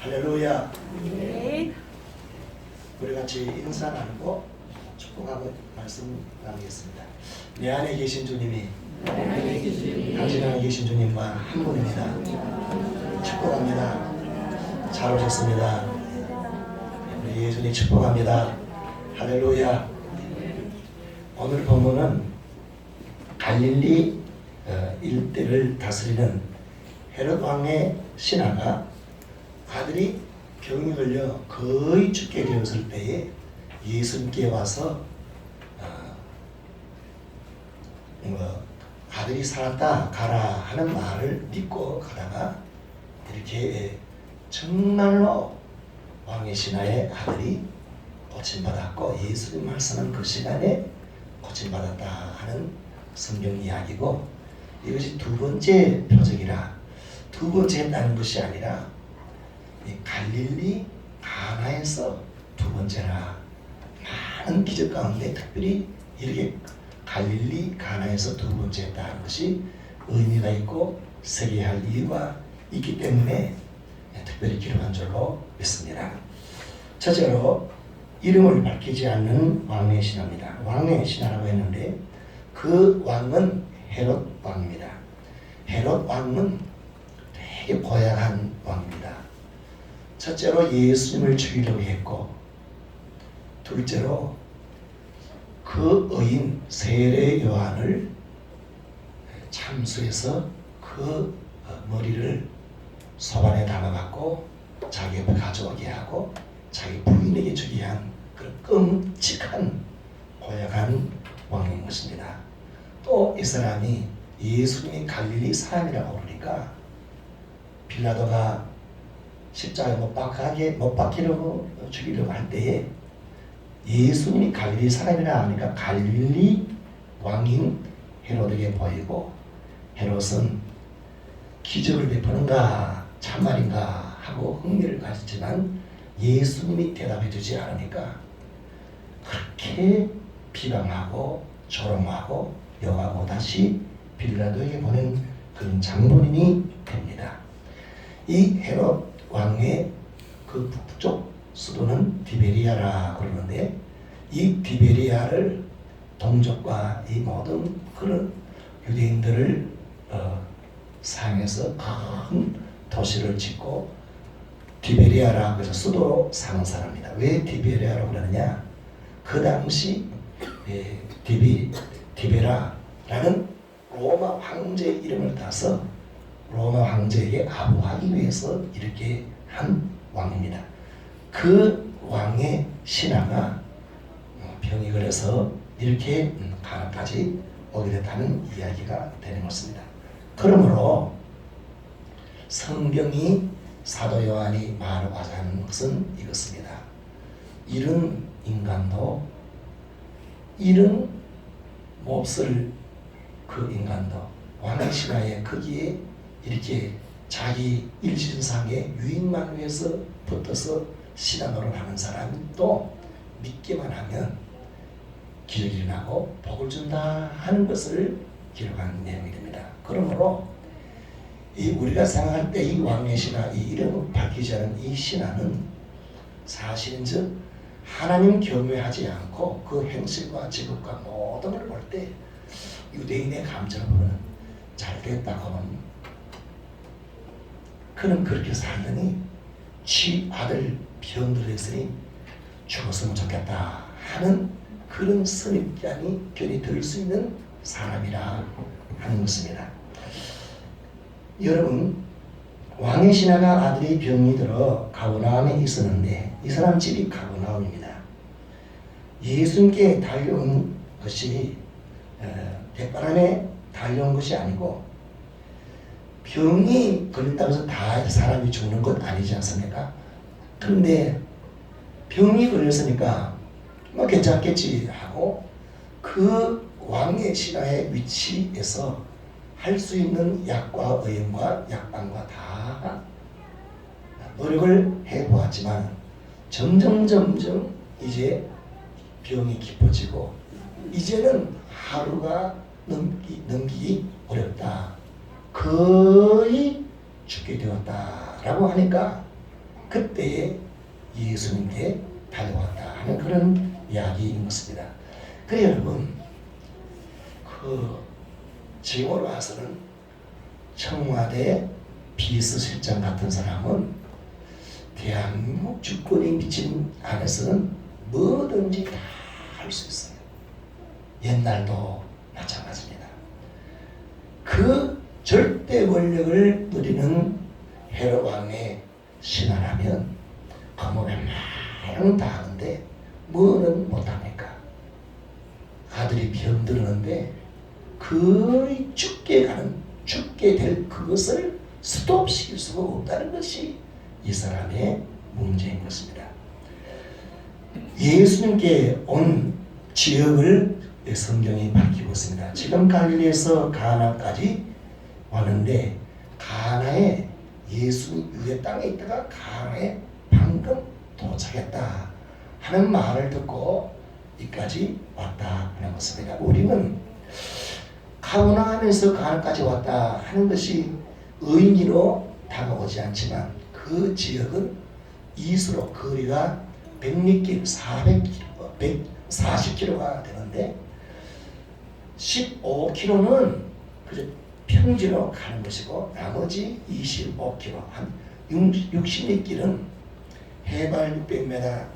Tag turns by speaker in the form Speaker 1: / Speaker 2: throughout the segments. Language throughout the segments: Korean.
Speaker 1: 할렐루야.
Speaker 2: 네.
Speaker 1: 우리 같이 인사 나누고 축복하고 말씀 나누겠습니다. 내 안에 계신 주님이 당신 안에 계신 주님과 한 분입니다. 축복합니다. 잘 오셨습니다. 우리 예수님 축복합니다. 할렐루야. 오늘 본문은 갈릴리 어, 일대를 다스리는 헤롯 왕의 신하가 아들이 병이 걸려 거의 죽게 되었을 때에 예수님께 와서 어, 뭐 아들이 살았다 가라 하는 말을 믿고 가다가 이렇게 정말로 왕의 신하의 아들이 고침받았고 예수님 말씀한 그 시간에 고침받았다 하는 성경 이야기고 이것이 두 번째 표적이라 두 번째 했다는 것이 아니라 이 갈릴리 가나에서 두 번째라 많은 기적 가운데 특별히 이렇게 갈릴리 가나에서 두 번째 했다는 것이 의미가 있고 새겨야 할 이유가 있기 때문에 특별히 기록한 줄로 믿습니다. 첫째로 이름을 밝히지 않는 왕의 신하입니다. 왕의 신하라고 했는데 그 왕은 헤롯 왕입니다. 헤롯 왕은 되게 고약한 왕입니다. 첫째로 예수님을 죽이려고 했고 둘째로 그 의인 세례 요한을 참수해서 그 어, 머리를 소반에 담아갖고 자기 옆에 가져오게 하고 자기 부인에게 주게 한 그런 끔찍한 고약한 왕인 것입니다. 또 이 사람이 예수님이 갈릴리 사람이라고 그러니까 빌라도가 십자가에 못 박하게 못 박히려고 죽이려고 할 때에 예수님이 갈릴리 사람이라 하니까 갈릴리 왕인 헤로드에게 보이고 헤롯은 기적을 베푸는가 참말인가 하고 흥미를 가졌지만 예수님이 대답해 주지 않으니까 그렇게 비방하고 조롱하고 여하고 다시 빌라도에게 보낸 그런 장본인이 됩니다. 이 헤롯 왕의 그 북쪽 수도는 디베리아라 그러는데 이 디베리아를 동족과 이 모든 그런 유대인들을 어, 사용해서 큰 도시를 짓고 디베리아라 그래서 수도로 사는 사람입니다. 왜 디베리아라고 그러느냐? 그 당시 예, 디비 디베라라는 로마 황제 이름을 따서 로마 황제에게 아부하기 위해서 이렇게 한 왕입니다. 그 왕의 신하가 어, 병이 걸려서 이렇게 음, 가나까지 오게 됐다는 이야기가 되는 것입니다. 그러므로 성경이 사도 요한이 말하고자 하는 것은 이것입니다. 이런 인간도 이런 몹쓸 그 인간도 왕의 신하의 거기에 이렇게 자기 일신상의 유익만 위해서 붙어서 신하 노릇하는 사람도 믿기만 하면 기적이 일어나고 복을 준다 하는 것을 기록한 내용이 됩니다. 그러므로 이 우리가 생각할 때 이 왕의 신하, 이 이름을 밝히지 않은 이 신하는 사실은즉 하나님 경외하지 않고 그 행실과 직업과 모든 걸 볼 때 유대인의 감정으로는 잘 됐다고는 그는 그렇게 살더니 지 아들 병들었으니 죽었으면 좋겠다 하는 그런 선입견이 견이 들 수 있는 사람이라 하는 것입니다. 여러분 왕의 신하가 아들이 병이 들어 가버나움에 있었는데 이 사람 집이 가버나움입니다. 예수님께 달려온 것이 어, 백바람에 달려온 것이 아니고 병이 걸린다고 해서 다 사람이 죽는 것 아니지 않습니까? 그런데 병이 걸렸으니까 뭐 괜찮겠지 하고 그 왕의 신하의 위치에서 할 수 있는 약과 의용과 약방과 다 노력을 해보았지만 점점 점점 이제 병이 깊어지고 이제는 하루가 넘기, 넘기기 어렵다. 거의 죽게 되었다라고 하니까 그때에 예수님께 달려왔다 하는 그런 이야기인 것입니다. 그래 여러분 그 지금으로 와서는 청와대 비서실장 같은 사람은 대한민국 주권에 미친 안에서는 뭐든지 다 할 수 있어요. 옛날도 마찬가지입니다. 그 절대 권력을 누리는 헤롯 왕의 신하라면 검은 말은 다 하는데 뭐는 못합니까? 아들이 병들었는데 거의 죽게 가는 죽게 될 그것을 스톱시킬 수가 없다는 것이 이 사람의 문제인 것입니다. 예수님께 온 지역을 성경이 밝히고 있습니다. 지금 갈릴리에서 가나까지 왔는데 가나에 예수 유대 땅에 있다가 가나에 방금 도착했다 하는 말을 듣고 이까지 왔다 하는 것입니다. 우리는 가나안에서 가나까지 왔다 하는 것이 의인기로 다가오지 않지만 그 지역은 이수로 거리가 100리길 400km, 140km가 되는데 15km는 그저 평지로 가는 것이고 나머지 25km 한 60리길은 해발 600m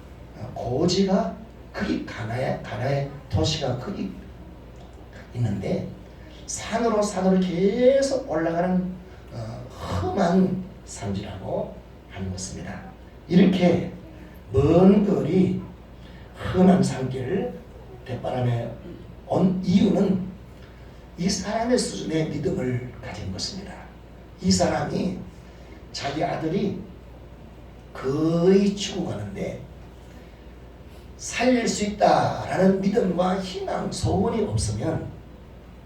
Speaker 1: 고지가 크기 가나에 가나의 도시가 크기 있는데 산으로 산으로 계속 올라가는 어, 험한 산지라고 하는 것입니다. 이렇게 먼 거리 험한 산길을 대바람에 온 이유는 이 사람의 수준의 믿음을 가진 것입니다. 이 사람이 자기 아들이 거의 죽어가는데 살릴 수 있다라는 믿음과 희망, 소원이 없으면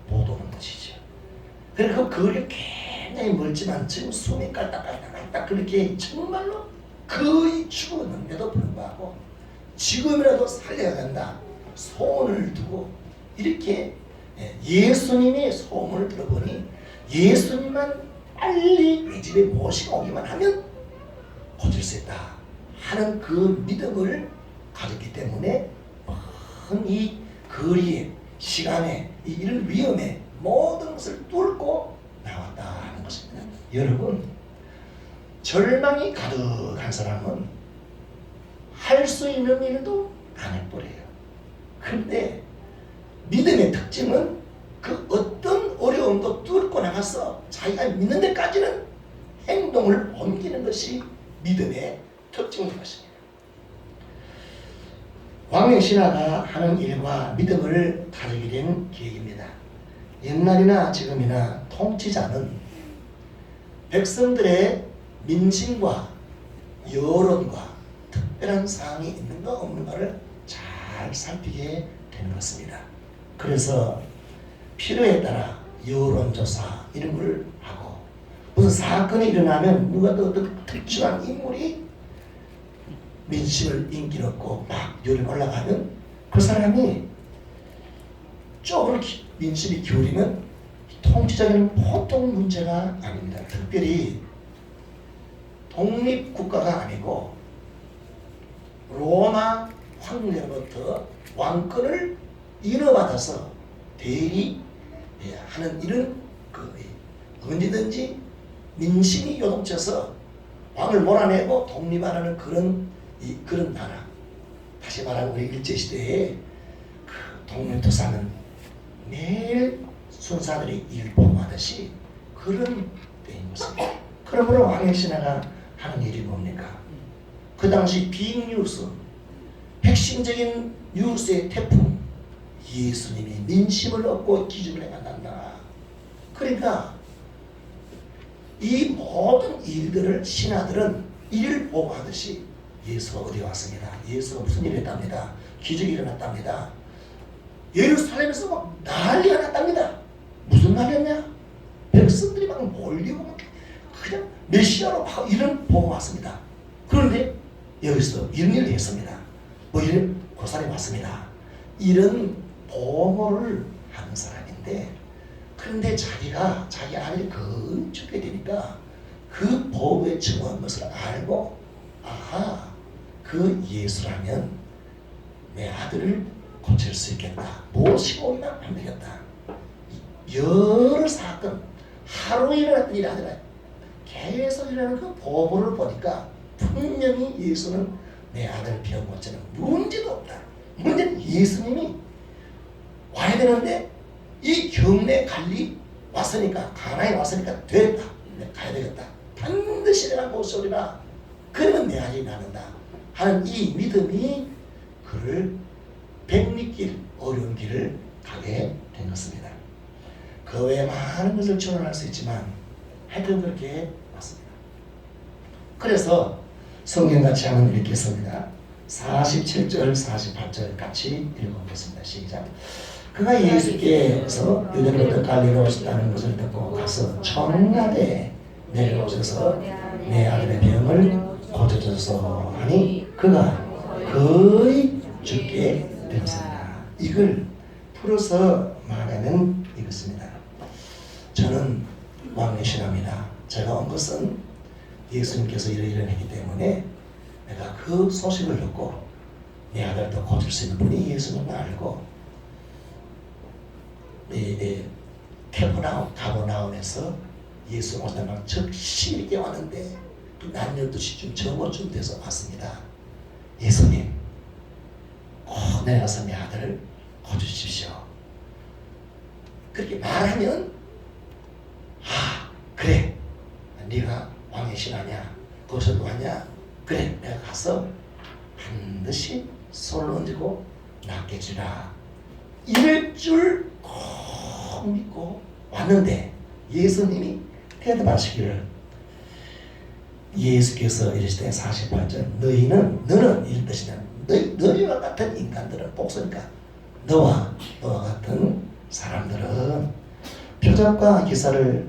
Speaker 1: 못 오는 것이죠. 그리고 그 거리 굉장히 멀지만 지금 숨이 깔딱깔딱깔딱 그렇게 정말로 거의 죽었는데도 불구하고 지금이라도 살려야 된다. 소원을 두고 이렇게 예수님의 소문을 들어보니 예수님만 빨리 내 집에 모시고 오기만 하면 고칠 수 있다 하는 그 믿음을 가졌기 때문에 먼 이 거리에 시간에 이 이런 위험에 모든 것을 뚫고 나왔다 하는 것입니다. 여러분 절망이 가득한 사람은 할 수 있는 일도 안 해버려요. 근데 믿음의 특징은 그 어떤 어려움도 뚫고 나가서 자기가 믿는 데까지는 행동을 옮기는 것이 믿음의 특징인 것입니다. 왕의 신하가 하는 일과 믿음을 다르게 된 계획입니다. 옛날이나 지금이나 통치자는 백성들의 민심과 여론과 특별한 사항이 있는가 없는가를 잘 살피게 되는 것입니다. 그래서 필요에 따라 여론조사 이런 걸 하고 무슨 사건이 일어나면 누가 또 어떤 특출한 인물이 민심을 인기를 얻고 막 열이 올라가면 그 사람이 쪽으로 민심이 기울이면 통치자에는 보통 문제가 아닙니다. 특별히 독립국가가 아니고 로마 황제로부터 왕권을 인허받아서 대리하는 이런 그 언제든지 민심이 요동쳐서 왕을 몰아내고 독립하라는 그런 이 그런 나라 다시 말하면 우리 일제 시대에 그 독립투사는 매일 순사들이 일봉하듯이 그런 때인 것입니다. 그러므로 왕의 신하가 하는 일이 뭡니까? 그 당시 빅 뉴스 핵심적인 뉴스의 태풍 예수님이 민심을 얻고 기준을 만난다. 그러니까 이 모든 일들을 신하들은 일 보고하듯이 예수가 어디 왔습니다. 예수가 무슨 일을 했답니다. 기적이 일어났답니다. 예루살렘에서 막 난리가 났답니다. 무슨 난리였냐? 백성들이 막 몰리고 막 그냥 메시아로 막 이런 보고 왔습니다. 그런데 여기서 이런 일을 했습니다. 뭐 이런 고사리 왔습니다. 이런 보고를 하는 사람인데 그런데 자기가 자기 거의 죽게 되니까 그 보호에 증오한 것을 알고 아하 그 예수라면 내 아들을 고칠 수 있겠다. 무엇이고나 하면 되겠다. 여러 사건 하루 일어났던 일이 아니라 계속 일어나는 그 보고를 보니까 분명히 예수는 내 아들 병 고치는 문제도 없다. 문제는 예수님이 와야 되는데 이 경내 관리 왔으니까 가나에 왔으니까 됐다. 내 가야 되겠다. 반드시 내가 모셔오리라. 그러면 내 아들이 나는다. 하는 이 믿음이 그를 백리길 어려운 길을 가게 된 것입니다. 그 외에 많은 것을 추론할 수 있지만 하여튼 그렇게 왔습니다. 그래서 성경 같이 한번 읽겠습니다. 47절, 48절 같이 읽어보겠습니다. 시작. 그가 예수께서 유대로부터 갈리로 오셨다는 것을 듣고 가서 청나대 내려오셔서 내 아들의 병을 고쳐줘서 하니 그가 거의 죽게 되었습니다. 이걸 풀어서 말하는 이것입니다. 저는 왕래신합니다. 제가 온 것은 예수님께서 이러이러 했기 때문에 내가 그 소식을 듣고 내 아들도 고칠 수 있는 분이 예수님을 알고 이, 이 캐퍼나움, 가버나움에서 예수 오시다가 즉시 이렇게 왔는데 난 12시쯤 저번쯤 돼서 왔습니다. 예수님 꼭 내려가서 내 아들을 고쳐주십시오. 그렇게 말하면 아 그래 네가 왕의 신하냐 거기서 왔냐 그래 내가 가서 반드시 손을 얹고 낫게주라 이럴 줄 꼭 믿고 왔는데 예수님이 대답하시기를 예수께서 이르시되 48절 너희는 너는 뜻이냐 너희, 너희와 같은 인간들은 복수니까 너와 너와 같은 사람들은 표적과 기사를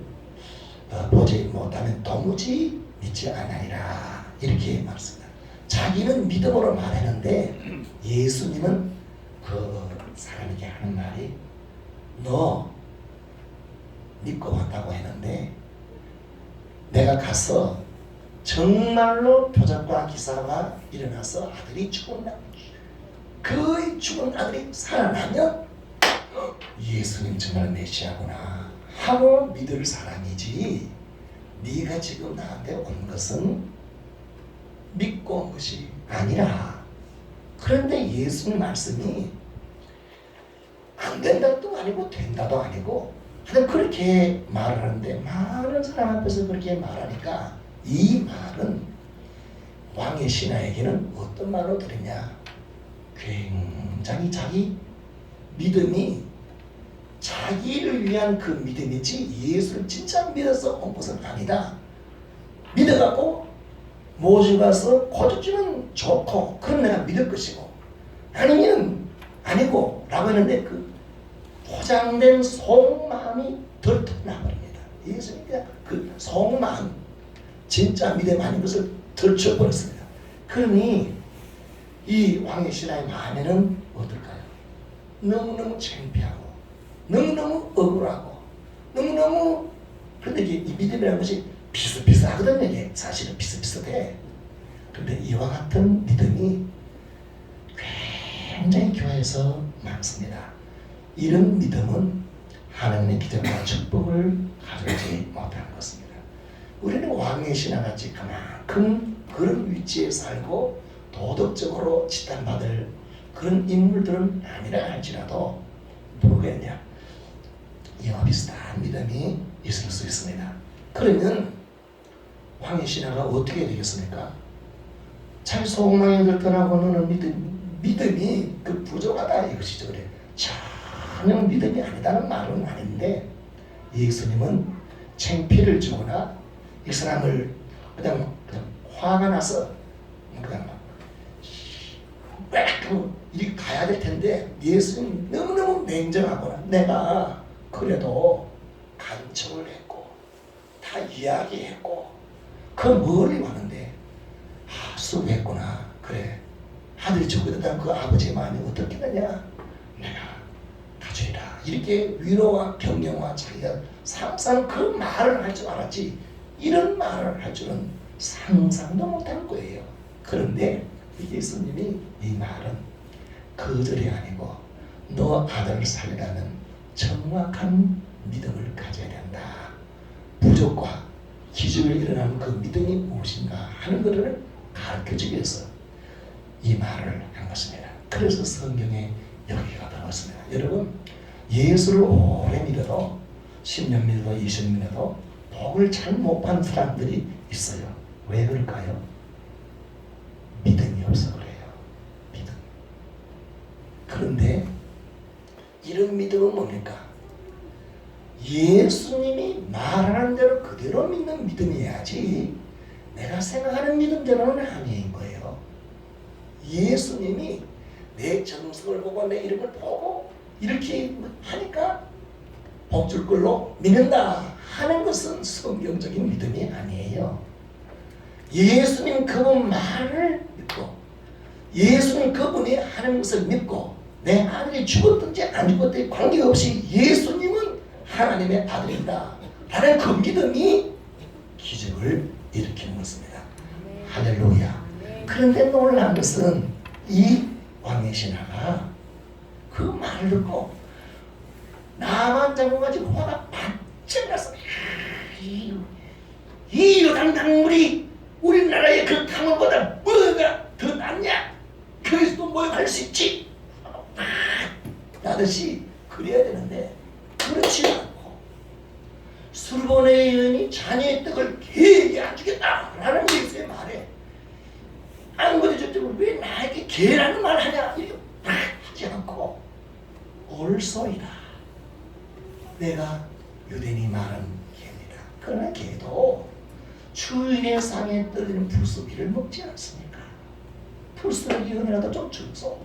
Speaker 1: 어, 보지 못하면 도무지 믿지 않으리라 이렇게 말습니다. 자기는 믿음으로 말하는데 예수님은 그 사람에게 하는 말이 너 믿고 왔다고 했는데 내가 가서 정말로 표적과 기사가 일어나서 아들이 죽었나 그 죽은 아들이 살아나면 예수님 정말 메시아구나. 하고 믿을 사람이지. 네가 지금 나한테 온 것은 믿고 온 것이 아니라. 그런데 예수님 말씀이 안 된다도 아니고 된다도 아니고 하여튼 그렇게 말을 하는데 많은 사람 앞에서 그렇게 말하니까 이 말은 왕의 신하에게는 어떤 말로 들으냐 굉장히 자기 믿음이 자기를 위한 그 믿음이지 예수를 진짜 믿어서 온 것은 아니다. 믿어갖고 모셔가서 고쳐주면 좋고 그건 내가 믿을 것이고 아니면 아니고 라고 했는데 그 포장된 속마음이 덜터나버립니다. 예수님이 그 속마음 진짜 믿음 아닌 것을 들춰버렸습니다. 그러니 이 왕의 신하의 마음에는 어떨까요? 너무너무 창피하고 너무너무 억울하고 너무너무 근데 이게 이 믿음이라는 것이 비슷비슷하거든요. 이게 사실은 비슷비슷해. 근데 이와 같은 믿음이 굉장히 교회에서 많습니다. 이런 믿음은 하나님의 기적과 축복을 가져오지 못하는 것입니다. 우리는 왕의 신하같이 그만큼 그런 위치에 살고 도덕적으로 지탄받을 그런 인물들은 아니라 할지라도 모르겠냐 이와 비슷한 믿음이 있을 수 있습니다. 그러면 왕의 신하가 어떻게 되겠습니까? 잘 소망이 떠나고 너는 믿음, 믿음이 그 부족하다 이것이죠. 그래. 전혀 믿음이 아니다는 말은 아닌데 예수님은 창피를 주거나 이 사람을 그냥, 그냥 화가 나서 그냥 막 이렇게 가야 될 텐데 예수님 너무너무 냉정하거나 내가 그래도 간청을 했고 다 이야기했고 그 멀리 왔는데 아 수고했구나. 그래. 아들이 죽었다는 그 아버지의 마음이 어떻게 되냐 이렇게 위로와 격려와 자기가 항상 그 말을 할 줄 알았지 이런 말을 할 줄은 상상도 못할 거예요. 그런데 예수님이 이 말은 거절이 아니고 너 아들을 살리라는 정확한 믿음을 가져야 된다. 부족과 기적을 일어나는 그 믿음이 무엇인가 하는 것을 가르쳐 주기 위해서 이 말을 한 것입니다. 그래서 성경에 여기가 들어왔습니다. 여러분 예수를 오래 믿어도 10년 믿어도 20년 믿어도 복을 잘 못 받는 사람들이 있어요. 왜 그럴까요? 믿음이 없어 그래요. 믿음. 그런데 이런 믿음은 뭡니까? 예수님이 말하는 대로 그대로 믿는 믿음이어야지 내가 생각하는 믿음대로는 아닌 거예요. 예수님이 내 정성을 보고 내 이름을 보고 이렇게 하니까 복줄 걸로 믿는다 하는 것은 성경적인 믿음이 아니에요. 예수님 그분 말을 믿고 예수님 그분이 하는 것을 믿고 내 아들이 죽었든지 안 죽었든지 관계없이 예수님은 하나님의 아들이다 라는 그 믿음이 기적을 일으키는 것입니다. 할렐루야. 그런데 놀라운 것은 이 왕의 신하가 그 말을 듣고 나만 잡아가지고 화가 반짝 나서 이, 이 요단 강물이 우리나라의 그 강물보다 뭐가 더 낫냐? 그리스도 모욕할 수 있지? 막 나듯이 그래야 되는데 그렇지 않고 술본의 여인이 자녀의 떡을 개에게 안 주겠다라는 예수의 말에 아무리 저쪽으로 왜 나에게 개라는 말 하냐 이렇게 막 하지 않고 올소이다. 내가 유대인이 말한 개입니다. 그러나 개도 주인의 상에 떨어지는 풀숲이를 먹지 않습니까? 풀숲을 이은이라도 좀 주소.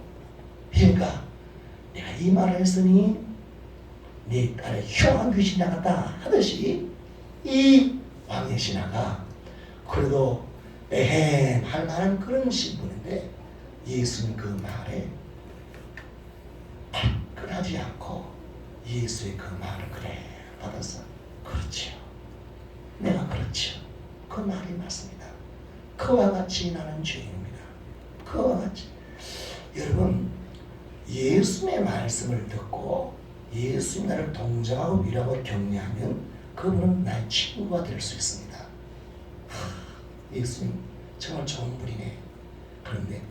Speaker 1: 그러니까 내가 이 말을 했으니 네 딸의 흉한 귀신이 나갔다 하듯이 이 왕의 신하가 그래도 에헴 할 만한 그런 신분인데 예수는 그 말에 발끈하지 않고 예수의 그 말을 그래 받아서 그렇지요. 내가 그렇지요. 그 말이 맞습니다. 그와 같이 나는 죄인입니다. 그와 같이. 여러분 예수의 말씀을 듣고 예수님 나를 동정하고 위로하고 격려하면 그분은 나의 친구가 될 수 있습니다. 하, 예수님 정말 좋은 분이네. 그런데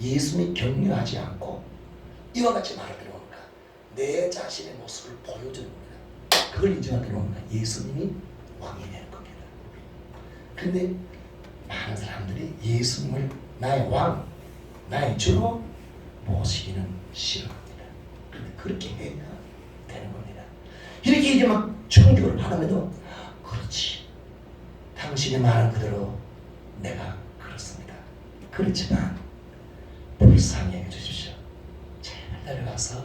Speaker 1: 예수님이 격려하지 않고 이와 같이 말을 들어보니까 내 자신의 모습을 보여주는 겁니다. 그걸 인정하게 들어보니까 예수님이 왕이 되는 겁니다. 그런데 많은 사람들이 예수님을 나의 왕, 나의 주로 모시기는 싫어합니다. 그런데 그렇게 해야 되는 겁니다. 이렇게 이제 막 충격을 받으면도 그렇지. 당신이 말한 그대로 내가 그렇습니다. 그렇지만 불쌍히 여겨 주십시오. 제발 내려가서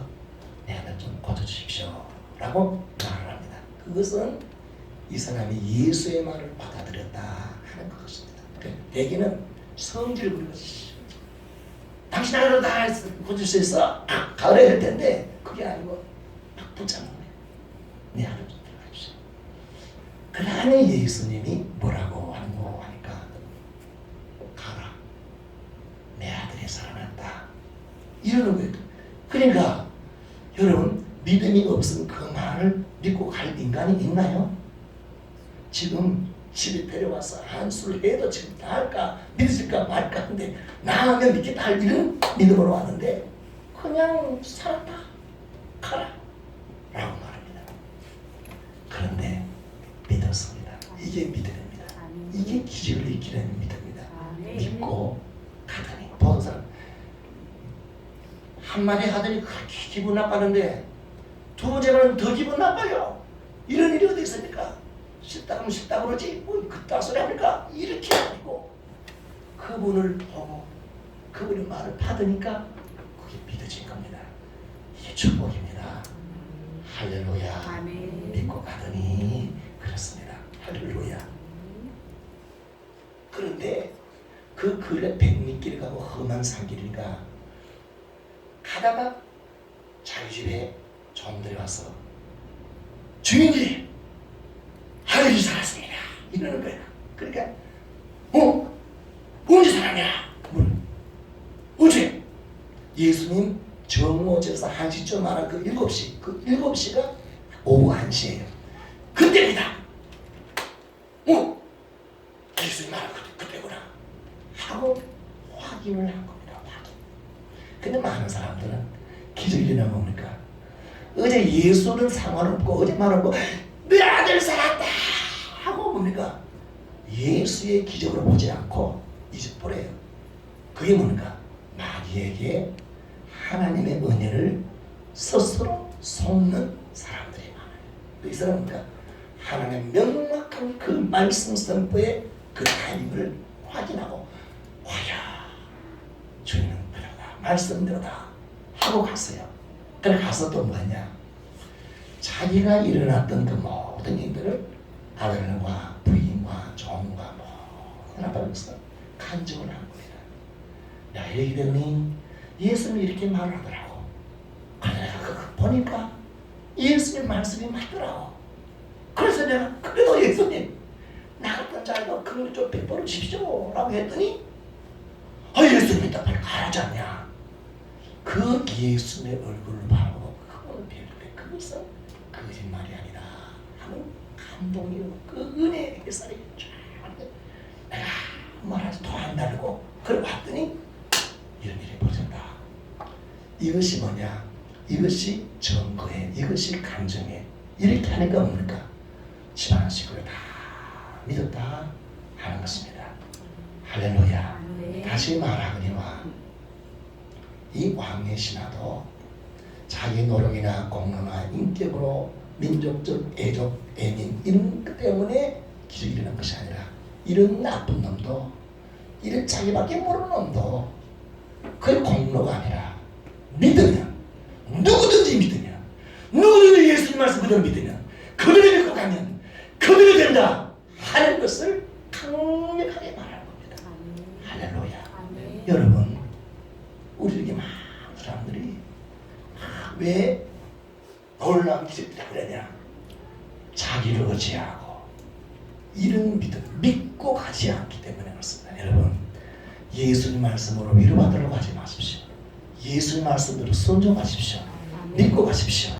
Speaker 1: 내 아들 좀 고쳐주십시오. 라고 말을 합니다. 그것은 이 사람이 예수의 말을 받아들였다 하는 것입니다. 대개는 성질 부리고 당신 아들은 다 고칠 수 있어. 가을에 할 텐데 그게 아니고 딱 붙잡는 거예요. 내 아들 좀 들어가십시오. 그러니 예수님이 뭐라고 하는고 하니까 가라 내 아들이 살아났다 이러는 거예요 그러니까 여러분 믿음이 없으면 그 말을 믿고 갈 인간이 있나요? 지금 집에 데려와서 한술 해도 지금 다 할까 믿을까 말까 하는데 나 하면 믿겠다 할 이런 믿음으로 왔는데 그냥 살았다 가라 라고 말합니다. 그런데 믿었습니다. 이게 믿음입니다. 이게 기적을 일으키는 믿음입니다. 믿고 가더니 보는 사람 한마디 하더니 그렇게 기분 나빠는데 두 번째 말은 더 기분 나빠요. 이런 일이 어디 있습니까? 싫다 하면 싫다 그러지 뭐 그딴 소리 합니까? 이렇게 아니고 그분을 보고 그분의 말을 받으니까 그게 믿어진 겁니다. 이게 축복입니다. 할렐루야.
Speaker 2: 아멘.
Speaker 1: 믿고 가더니 그렇습니다. 할렐루야. 그런데 그 근래 백리길을 가고 험한 산길이니까 가다가 자기 집에 종들이 와서 주인님 아들이 살았습니다 이러는 거야. 그러니까 어? 언제 살았냐? 물. 어제 예수님 정오제에서 한시쯤 말한 그 일곱 시, 그 일곱 시가 오후 한 시예요. 그때입니다. 어? 예수님 말한 그 그때구나. 하고 확인을 한겁니다. 확인. 근데 많은 사람들은 기적이 일어나 뭡니까? 어제 예수는 상관없고 어제 말없고 내 아들 살았다 하고 뭡니까? 예수의 기적으로 보지 않고 잊어버려요. 그게 뭡니까? 마귀에게 하나님의 은혜를 스스로 속는 사람들이 많아요. 이 사람은 하나님의 명확한 그 말씀 선포의 그 타임을 확인하고 와야 주님은 그러다 말씀대로다 하고 갔어요. 그래 가서 또 뭐냐? 자기가 일어났던 그 모든 일들을 아들과 부인과 종과 모든 앞에서 간증을 한 겁니다. 야 되니 예수님이 이렇게 말을 하더라고. 그래서 내가 그거 보니까 예수님 말씀이 맞더라고. 그래서 내가 그래도 예수님 나 같은 자가 그걸 좀 베풀어 주십시오 라고 했더니 아 예수님이 딱 가라지 않냐. 그 예수님의 얼굴을 바라보고 그걸 배우게 그것은 거짓말이 아니다. 하는 감동이 그 은혜의 햇살이 쫙 내가 말하지 또안 다르고 그래 봤더니 이런 일이 벌어졌다. 이것이 뭐냐? 이것이 증거에 이것이 감정에 이렇게 하니까 뭡니까? 식구를 다 믿었다 하는 것입니다. 할렐루야. 다시 말하거니와 이 왕의 신하도 자기 노력이나 공로나 인격으로 민족적 애족 애민 이런 것 때문에 기적이 일어난 것이 아니라 이런 나쁜 놈도 이런 자기밖에 모르는 놈도 그 공로가 아니라 믿으면 누구든지 믿으면 누구든지 예수님 말씀 그대로 믿으면 그들을 믿고 가면 그들이 된다 하는 것을 강력하게 말하는 겁니다. 할렐루야. 여러분 우리에게 많은 사람들이 왜 놀라운 기적들이 그러냐? 자기를 의지하고 이런 믿음 믿고 가지 않기 때문에 그렇습니다. 여러분 예수님 말씀으로 위로받으려고 하지 마십시오. 예수님 말씀대로 순종하십시오. 믿고 가십시오